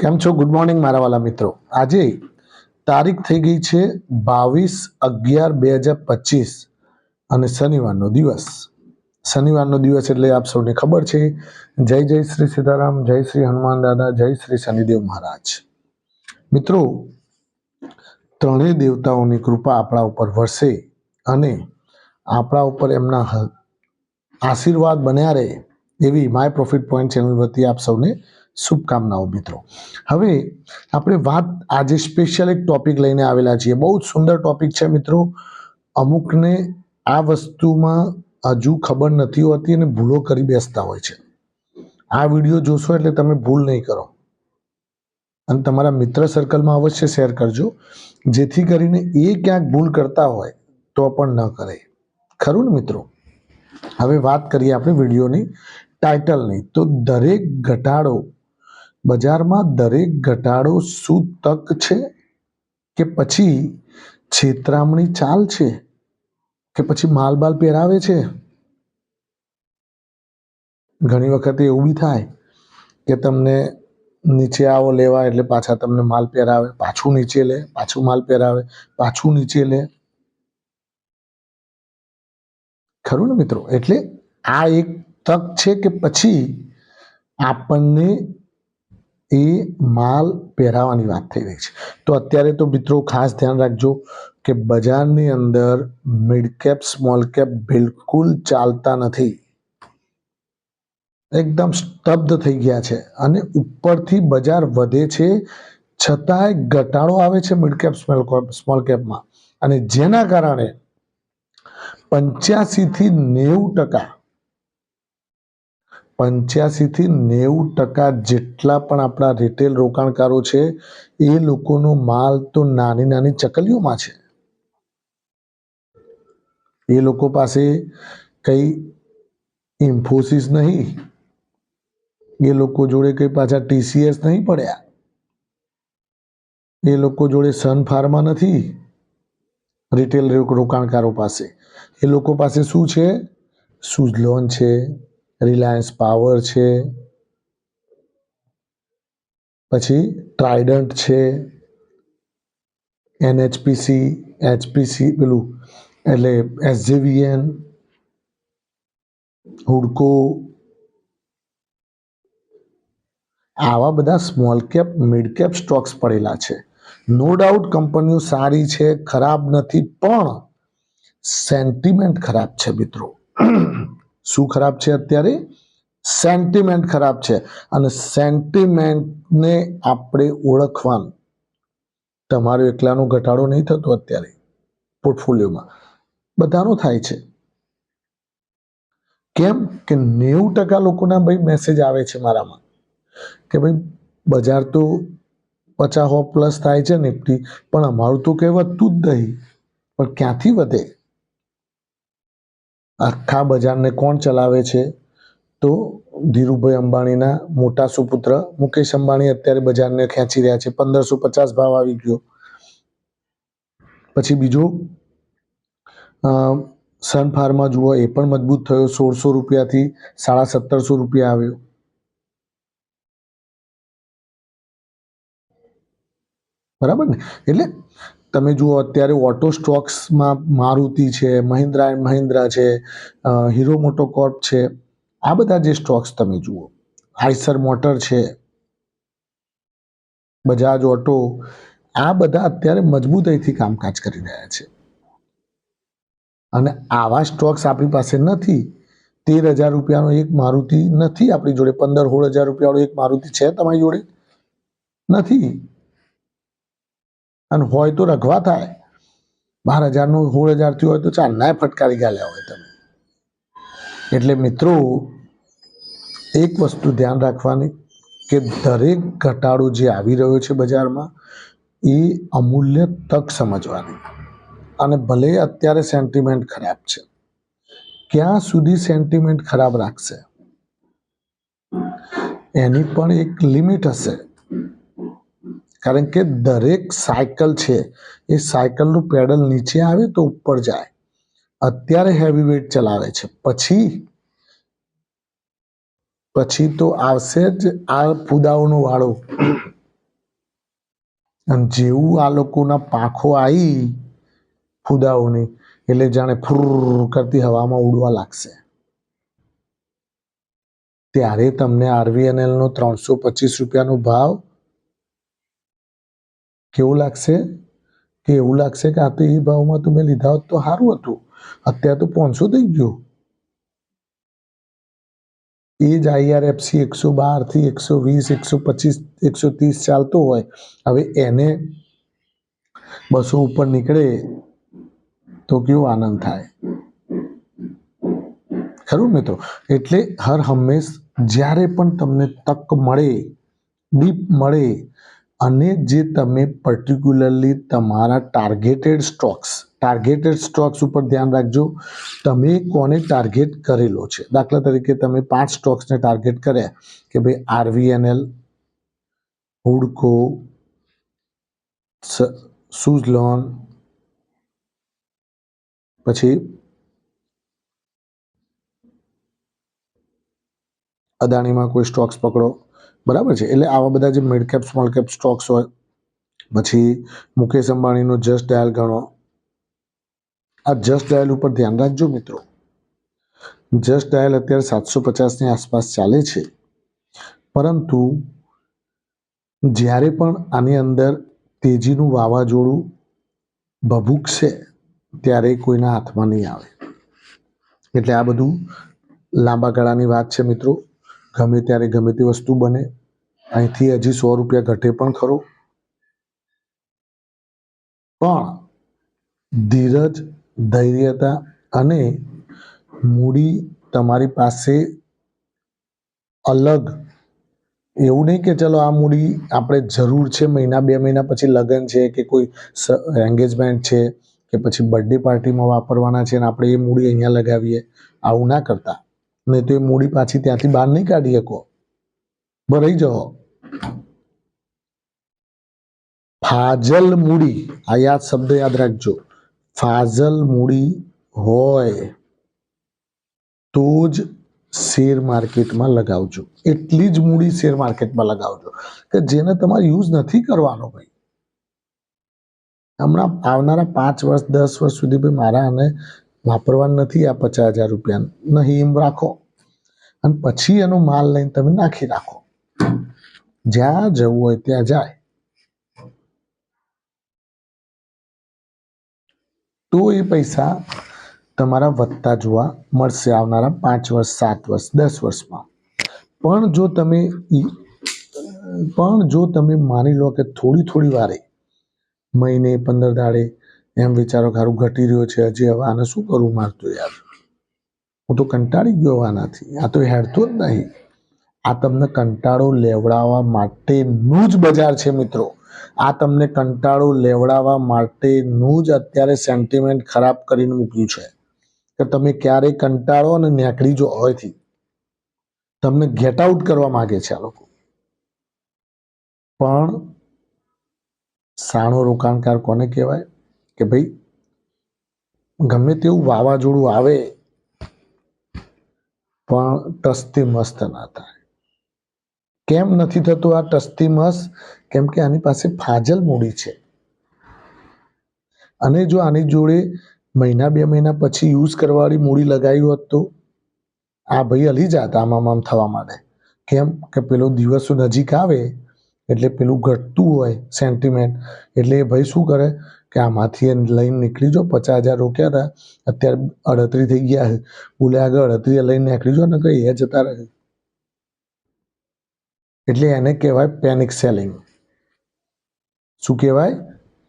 કેમ છો? Good morning મારા વાલા મિત્રો. આજે તારીખ થઈ ગઈ છે બાવીસ અગિયાર બે હજાર પચીસ અને શનિવારનો દિવસ. શનિવારનો દિવસ એટલે આપ સૌને ખબર છે. જય જય શ્રી સીતારામ, જય શ્રી હનુમાન દાદા, જય શ્રી શનિદેવ મહારાજ. મિત્રો, ત્રણેય દેવતાઓની કૃપા આપણા ઉપર વરસે અને આપણા ઉપર એમના આશીર્વાદ બન્યા રહે એવી માય પ્રોફિટ પોઈન્ટ ચેનલ વતી આપ સૌને શુભકામનાઓ મિત્રો. હવે આપણે વાત આજે સ્પેશિયલ એક ટોપિક લઈને આવેલા છીએ. બહુ જ સુંદર ટોપિક છે મિત્રો. અમુકને આ વસ્તુમાં હજુ ખબર નથી હોતી અને ભૂલો કરી બેસતા હોય છે. આ વીડિયો જોશો એટલે તમે ભૂલ નહીં કરો. અને તમારા મિત્ર સર્કલમાં અવશ્ય શેર કરજો. જેથી કરીને એ ક્યાંક ભૂલ કરતા હોય તો પણ ન કરે. ખરું ને મિત્રો? હવે વાત કરીએ આપણે વિડીયોની ટાઇટલની તો દરેક ઘટાડો બજારમાં દરેક ઘટાડો શું તક છે કે પછી છેતરામણી ચાલ છે? કે પછી માલબાલ પહેરાવે છે? ઘણી વખતે એવું બી થાય કે તમને નીચે આવો લેવા એટલે પાછા તમને માલ પહેરાવે, પાછું નીચે લે, પાછું માલ પહેરાવે, પાછું નીચે લે. ખરું ને મિત્રો? એટલે આ એક તક છે કે પછી આપણને એ માલ પહેરાવાની વાત થઈ રહી છે. તો અત્યારે તો મિત્રો ખાસ ધ્યાન રાખજો કે બજારની અંદર મિડ કેપ સ્મોલ કેપ બિલકુલ ચાલતા નથી. એકદમ સ્તબ્ધ થઈ ગયા છે અને ઉપરથી બજાર વધે છે છતાંય ઘટાડો આવે છે મિડ કેપ સ્મોલ સ્મોલ કેપમાં અને જેના કારણે પંચ્યાસી થી નેવું ટકા પંચ્યાસી થી નેવું ટકા જેટલા પણ આપણા રિટેલ રોકાણકારો છે, એ લોકોનો માલ તો નાની નાની ચકલીઓમાં છે. એ લોકો પાસે કઈ ઇન્ફોસિસ નહીં, એ લોકો જોડે કઈ પાછા ટીસીએસ નહીં પડ્યા, એ લોકો જોડે સન ફાર્મા નથી રિટેલ રોકાણકારો પાસે. એ લોકો પાસે શું છે? સુઝલોન છે રિલાયન્સ પાવર છે, પછી ટ્રાઇડન્ટ છે, એનએચપીસી, એચપીસી પેલું, એટલે એસજેવીએન, હુડકો, આવા બધા small cap mid cap stocks પડેલા છે. નો ડાઉટ કંપનીઓ સારી છે, ખરાબ નથી, પણ સેન્ટિમેન્ટ ખરાબ છે મિત્રો. શું ખરાબ છે અત્યારે? સેન્ટિમેન્ટ ખરાબ છે. અને સેન્ટિમેન્ટને આપણે ઓળખવાનું. તમારો એકલાનો ઘટાડો નહીં થતો અત્યારે પોર્ટફોલિયોમાં બધાનો થાય છે. કેમ કે નેવું ટકા લોકોના ભાઈ મેસેજ આવે છે મારામાં. કે ભાઈ, બજાર તો પચાસ પ્લસ થાય છે નિફ્ટી, પણ અમારું તો કંઈ વધતું જ નહીં પણ ક્યાંથી વધે? આખા બજારને કોણ ચલાવે છે? તો ધીરુભાઈ અંબાણીના મોટા સુપુત્ર મુકેશ અંબાણી અત્યારે બજારને ખેંચી રહ્યા છે. પંદરસો પચાસ ભાવ આવી ગયો. પછી બીજો સન ફાર્મા જુઓ, એ પણ મજબૂત થયો. સોળસો રૂપિયાથી સાડા સત્તરસો રૂપિયા આવ્યો. બરાબર ને? એટલે તમે જુઓ, અત્યારે ઓટો સ્ટોક્સમાં મારુતિ છે, મહિન્દ્રા એન્ડ મહિન્દ્રા છે હીરો મોટોકોર્પ છે. આ બધા જે સ્ટોક્સ તમે જુઓ આઈસર મોટર છે બજાજ ઓટો આ બધા અત્યારે મજબૂતાઈથી કામકાજ કરી રહ્યા છે. અને આવા સ્ટોક્સ આપણી પાસે નથી. તેર હજાર રૂપિયાનો એક મારુતિ નથી આપણી જોડે, પંદર સોળ હજાર રૂપિયાનો એક મારુતિ છે તમારી જોડે? નથી. અને હોય તો રખવા થાય. બાર હજારનું સોળ હજારથી હોય તો ચાર ના ફટકારી ગાલ્યા હોય તમે. એટલે મિત્રો, એક વસ્તુ ધ્યાન રાખવાની કે દરેક ઘટાડો જે આવી રહ્યો છે બજારમાં, એ અમૂલ્ય તક સમજવાની. અને ભલે અત્યારે સેન્ટિમેન્ટ ખરાબ છે, ક્યાં સુધી સેન્ટિમેન્ટ ખરાબ રાખશે? એની પણ એક લિમિટ હશે. કારણ કે દરેક સાયકલ છે, એ સાયકલનું પેડલ નીચે આવે તો ઉપર જાય. અત્યારે હેવી વેઇટ ચલાવે છે. પછી પછી તો આવશે જ આ ફુદાઓનો વાળો. અને જેવું આ લોકોના પાંખો આવી ફુદાઓની એટલે જાણે ફૂર કરતી હવામાં ઉડવા લાગશે. ત્યારે તમને આરવીએનએલ નો ત્રણસો પચીસ રૂપિયાનો ભાવ કેવું લાગશે? કે એવું લાગશે કે આ તો એ ભાવમાં તમે લીધા હોત તો સારું હતું. અત્યારે તો પાંચસો થઈ ગયું. એ જ આઈઆરએફસી એકસો બારથી એકસો વીસ, એકસો પચીસ, એકસો ત્રીસ ચાલતો હોય. હવે એને બસો ઉપર નીકળે તો કેવો આનંદ થાય? ખરું મિત્રો એટલે હર હંમેશ જ્યારે પણ તમને તક મળે ડીપ મળે અને જે તમે પર્ટિક્યુલરલી તમારા ટાર્ગેટેડ સ્ટોક્સ ટાર્ગેટેડ સ્ટોક્સ ઉપર ધ્યાન રાખજો. તમે કોને ટાર્ગેટ કરેલો છે? દાખલા તરીકે તમે પાંચ સ્ટોક્સને ટાર્ગેટ કર્યા કે ભાઈ આરવીએનએલ હુડકો સુઝલોન પછી અદાણીમાં કોઈ સ્ટોક્સ પકડો. બરાબર છે? એટલે આવા બધા જે mid cap small cap stocks હોય, પછી મુકેશ અંબાણીનો જસ્ટ ડાયલ ગણો. આ જસ્ટ ડાયલ ઉપર ધ્યાન રાખજો મિત્રો. જસ્ટ ડાયલ અત્યારે સાતસો પચાસની આસપાસ ચાલે છે. પરંતુ જ્યારે પણ આની અંદર તેજીનું વાવાઝોડું ભભૂકશે, ત્યારે કોઈના હાથમાં નહીં આવે. એટલે આ બધું લાંબા ગાળાની વાત છે મિત્રો. ગમે ત્યારે ગમે તે વસ્તુ બને અહીંથી હજી સો રૂપિયા ઘટે પણ ખરો. પણ ધીરજ, ધૈર્યતા અને મૂડી તમારી પાસે અલગ. એવું નહીં કે ચલો આ મૂડી આપણે જરૂર છે, મહિના, બે મહિના પછી લગ્ન છે કે કોઈ એન્ગેજમેન્ટ છે કે પછી બર્થડે પાર્ટીમાં વાપરવાના છે અને આપણે એ મૂડી અહીંયા લગાવીએ, આવું ના કરતા. નહીં તો એ મૂડી પાછી ત્યાંથી બહાર નહીં કાઢી શકો. ભરાઈ જાઓ. ફાજલ મૂડી, આ યાદ શબ્દ યાદ રાખજો. ફાજલ મૂડી હોય તો જ શેર માર્કેટમાં લગાવજો. એટલી જ મૂડી શેર માર્કેટમાં લગાવજો કે જેને તમારે યુઝ નથી કરવાનો ભાઈ. હમણાં આવનારા પાંચ વર્ષ, દસ વર્ષ સુધી ભાઈ મારા આને વાપરવા નથી આ પચાસ હજાર રૂપિયા નહીં, એમ રાખો. અને પછી એનો માલ લઈને તમે નાખી રાખો. જ્યાં જવું હોય ત્યાં જાય. તો એ પૈસા તમારા વધતા જોવા મળશે આવનારા પાંચ વર્ષ, સાત વર્ષ, દસ વર્ષમાં. પણ જો તમે પણ જો તમે માની લો કે થોડી થોડી વારે, મહિને, પંદર દાડે એમ વિચારો કે ઘટી રહ્યો છે, હજી હવે આને શું કરવું મારતું યાર? હું તો કંટાળી ગયો આનાથી. આ તો હેડતો જ નહીં. આ તમને કંટાળો લેવડાવવા માટેનું જ બજાર છે મિત્રો. આ તમને કંટાળો લેવડાવવા માટેનું જ અત્યારે સેન્ટિમેન્ટ ખરાબ કરીને મૂક્યું છે. કે તમે ક્યારેય કંટાળો અને નેકળી જો હોયથી, તમને ગેટ આઉટ કરવા માંગે છે આ લોકો. પણ સાણો રોકાણકાર કોને કહેવાય? કે ભાઈ, ગમે તેવું વાવાઝોડું આવે, પણ ટસતી મસ્ત ના થાય. કેમ નથી થતું આ ટસતી મસ્ત કેમ કે આની પાસે ફાજલ મૂડી છે. અને જો આની જોડે મહિના બે મહિના પછી યુઝ કરવાવાળી મૂડી લગાવી હોત તો? આ ભાઈ હલી જાત આમ આમ થવા માટે કેમ કે પેલો દિવસો નજીક આવે, એટલે પેલું ઘટતું હોય સેન્ટિમેન્ટ. એટલે એ ભાઈ શું કરે? કે આમાંથી લઈને નીકળી જો, પચાસ હજાર રોક્યા હતા, અત્યારે અડત્રીસ થઈ ગયા. બોલે આગળ અડત્રીસ લઈને નીકળી જો ને કઈ એ જતા રહે. એટલે એને કહેવાય પેનિક સેલિંગ શું કહેવાય?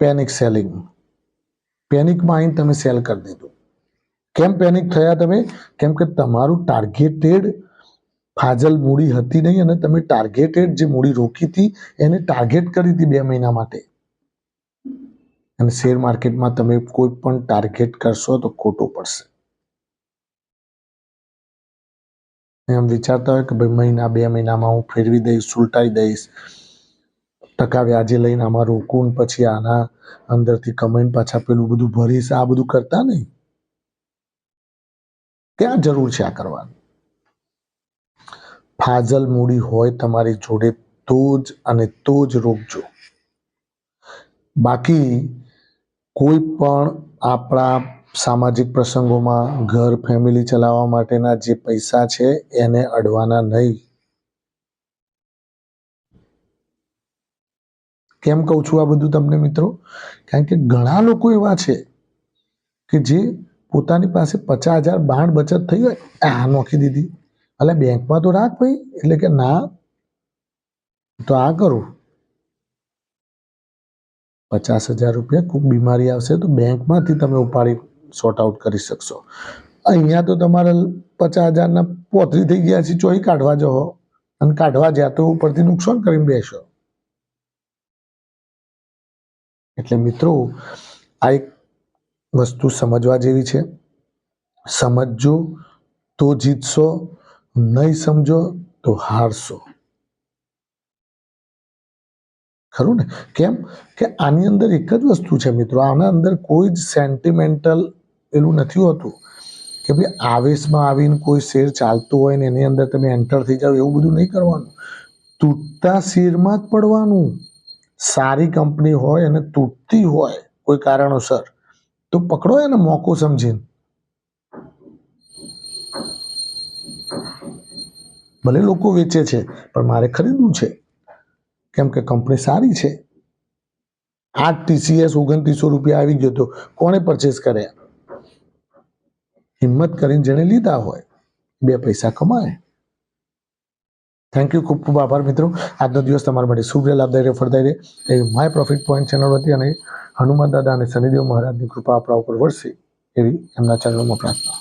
પેનિક સેલિંગ પેનિકમાં આવીને તમે સેલ કરી દીધું. કેમ પેનિક થયા તમે? કેમ કે તમારું ટાર્ગેટેડ ફાજલ મૂડી હતી નહીં અને તમે ટાર્ગેટેડ જે મૂડી રોકી હતી, એને ટાર્ગેટ કરી હતી બે મહિના માટે. અને શેર માર્કેટમાં તમે કોઈ પણ ટાર્ગેટ કરશો તો ખોટું પડશે. એમ વિચારતા હોય કે ભાઈ મહિના, બે મહિનામાં હું ફેરવી દઈશ સુલટાઈ દઈશ. ટકા વ્યાજે લઈને આમાં રોકું પછી આના અંદરથી કમાઈને પાછા પેલું બધું ભરીશ, આ બધું કરતા નહીં. ક્યાં જરૂર છે આ કરવાની? ફાજલ મૂડી હોય તમારી જોડે તો જ અને તો જ રોકજો. બાકી કોઈ પણ આપણા સામાજિક પ્રસંગોમાં ઘર ફેમિલી ચલાવવા માટેના જે પૈસા છે, એને અડવાના નહીં. કેમ કહું છું આ બધું તમને મિત્રો? કારણ કે ઘણા લોકો એવા છે કે જે પોતાની પાસે પચાસ હજાર બાણ બચત થઈ હોય, આ નોખી દીધી. એટલે બેંકમાં તો રાખ ભાઈ, એટલે કે ના, તો આ કરું. પચાસ હજાર રૂપિયા ખૂબ બીમારી આવશે તો બેંકમાંથી તમે ઉપાડી સોર્ટ આઉટ કરી શકશો. અહીંયા તો તમારે પચાસ હજારના પોતરી થઈ ગયા છે ચોઈ કાઢવા જાઓ અને કાઢવા જ્યાં તો ઉપરથી નુકસાન કરીને બેસો. એટલે મિત્રો, આ એક વસ્તુ સમજવા જેવી છે. સમજજો તો જીતશો, નહીં સમજો તો હારશો. ખરું ને? કેમ? કે આની અંદર એક જ વસ્તુ છે મિત્રો, આના અંદર કોઈ જ સેન્ટિમેન્ટલ પેલું નથી હોતું કે ભાઈ આવેશમાં આવીને કોઈ શેર ચાલતું હોય ને એની અંદર તમે એન્ટર થઈ જાઓ એવું બધું નહીં કરવાનું. તૂટતા શેરમાં જ પડવાનું. સારી કંપની હોય અને તૂટતી હોય કોઈ કારણોસર, તો પકડો એને મોકો સમજીને. ભલે લોકો વેચે છે, પણ મારે ખરીદવું છે. કેમ કે કંપની સારી છે. આઠ ટીસીએસ ઓગણત્રીસો રૂપિયા આવી ગયો તો કોણે પરચેસ કર્યા? હિંમત કરીને જેણે લીધા હોય, બે પૈસા કમાય. થેન્ક યુ ખૂબ ખૂબ આભાર મિત્રો. આજનો દિવસ તમારા માટે શુભ રહે લાભદાયી રહે ફળદાયી રહે એવી માય પ્રોફિટ પોઈન્ટ ચેનલ હતી અને હનુમાન દાદા અને શનિદેવ મહારાજની કૃપા આપણા ઉપર વરસે એવી એમના ચરણોમાં પ્રાર્થના.